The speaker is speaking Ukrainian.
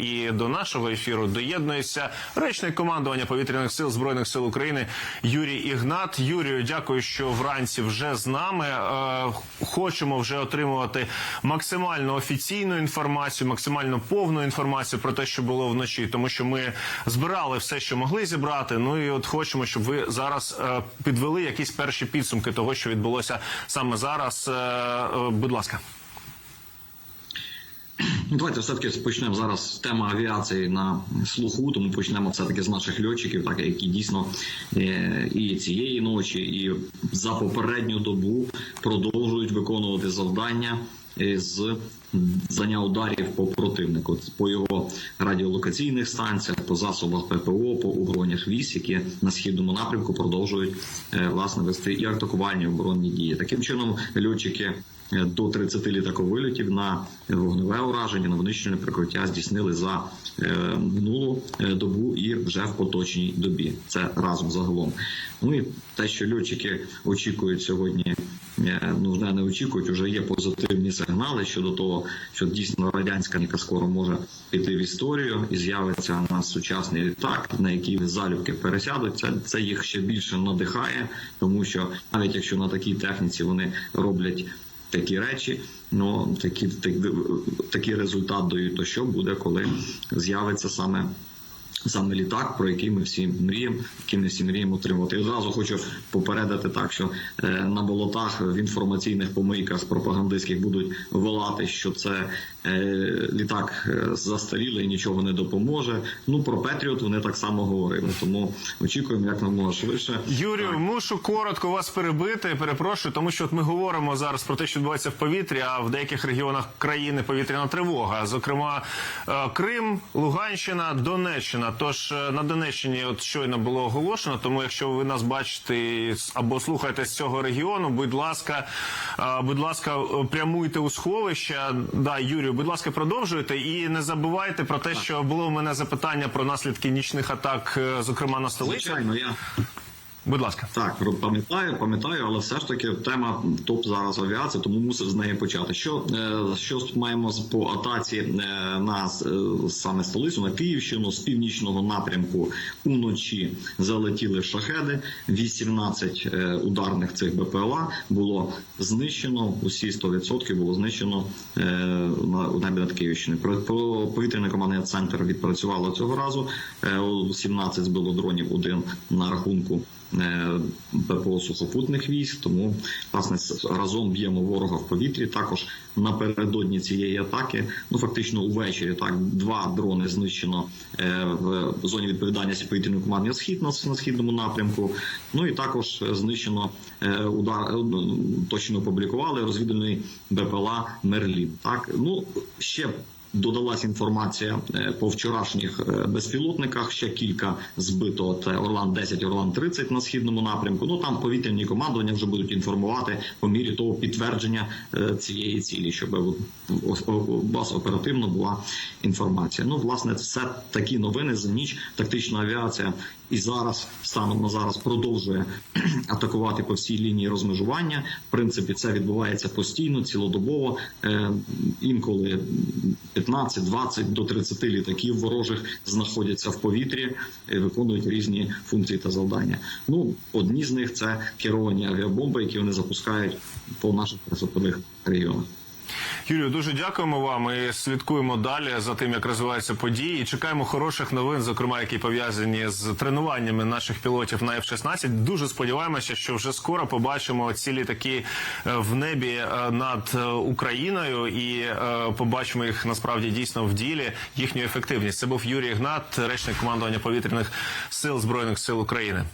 і до нашого ефіру доєднується речник командування повітряних сил збройних сил України Юрій Ігнат. Юрію, дякую, що вранці вже з нами. Е, Хочемо вже отримувати максимально офіційну інформацію, максимально повну інформацію про те, що було вночі, тому що ми збирали все, що могли зібрати. Ну і от хочемо, щоб ви зараз е, підвели якісь перші підсумки того, що відбулося саме зараз. Е, Будь ласка. Ну, Давайте все-таки почнемо зараз з теми авіації на слуху, тому почнемо все-таки з наших льотчиків, так які дійсно е, і цієї ночі, і за попередню добу продовжують виконувати завдання е, з заняття ударів по противнику, по його радіолокаційних станціях, по засобах ППО, по угронях військ, які на східному напрямку продовжують е, власне вести і атакувальні оборонні дії. Таким чином, льотчики до 30 літаковильотів на вогневе ураження, на винищення прикриття здійснили за е, минулу е, добу і вже в поточній добі. Це разом загалом. Ну і те, що льотчики очікують сьогодні. е, Ну, вже не очікують, вже є позитивні сигнали щодо того, що дійсно радянська ніка скоро може піти в історію і з'явиться у нас сучасний літак, на який залюбки пересядуть. Це, це їх ще більше надихає, тому що навіть якщо на такій техніці вони роблять такі речі, ну такі, такі результат дають, то що буде, коли з'явиться саме. Саме літак, про який ми всі мріємо, який ми всі мріємо отримати. І одразу хочу попередити так, що е, на болотах в інформаційних помийках пропагандистських будуть волати, що це е, літак е, застарілий, нічого не допоможе. Ну про Петріот вони так само говорили. Тому очікуємо як намога швидше. Юрію, мушу коротко вас перебити. Перепрошую, тому що от ми говоримо зараз про те, що відбувається в повітрі, а в деяких регіонах країни повітряна тривога. Зокрема, Крим, Луганщина, Донеччина. Тож е, на Донеччині от щойно було оголошено. Тому, якщо ви нас бачите або слухаєте з цього регіону, будь ласка, е, будь ласка, е, прямуйте у сховища. Да, Юрію, будь ласка, продовжуйте і не забувайте про те, що було в мене запитання про наслідки нічних атак, зокрема на столиці. Звичайно, я Будь ласка. Так, пам'ятаю, пам'ятаю, але все ж таки тема топ зараз авіація, тому мусив з неї почати. Що, е, що маємо по атаці е, на е, саме столицю на Київщину з північного напрямку уночі залетіли шахеди. 18 е, ударних цих БПЛА було знищено. Усі 100% було знищено на небі над Київщиною. Повітряний командний центр відпрацювало цього разу. Е, 17 збило дронів, один на рахунку ППО сухопутних військ. Тому власне разом б'ємо ворога в повітрі. Також напередодні цієї атаки, ну фактично увечері, так два дрони знищено е, в зоні відповідальності повітряної команди схід на, східному напрямку. Ну і також е, знищено е, удар е, ну, точно опублікували розвідувальний БПЛА Мерлін. Так ну ще Додалась інформація е, по вчорашніх е, безпілотниках. Ще кілька збито. Це Орлан 10 Орлан 30 на східному напрямку. Ну там повітряні командування вже будуть інформувати по мірі того підтвердження е, цієї цілі, щоб от у- вас оперативно була інформація. Ну, власне, все такі новини за ніч. Тактична авіація і зараз станом на зараз продовжує атакувати по всій лінії розмежування. В принципі, це відбувається постійно, цілодобово. Е, інколи 15, 20 до 30 літаків ворожих знаходяться в повітрі і виконують різні функції та завдання. Ну, одні з них це керовані авіабомби, які вони запускають по наших присадкових регіонах. Юрію, дуже дякуємо вам. і слідкуємо далі за тим, як розвиваються події. І чекаємо хороших новин, зокрема, які пов'язані з тренуваннями наших пілотів на F-16. Дуже сподіваємося, що вже скоро побачимо ці літаки е, в небі е, над е, Україною і побачимо їх насправді дійсно в ділі. Їхню ефективність. Це був Юрій Гнат, речник командування повітряних сил збройних сил України.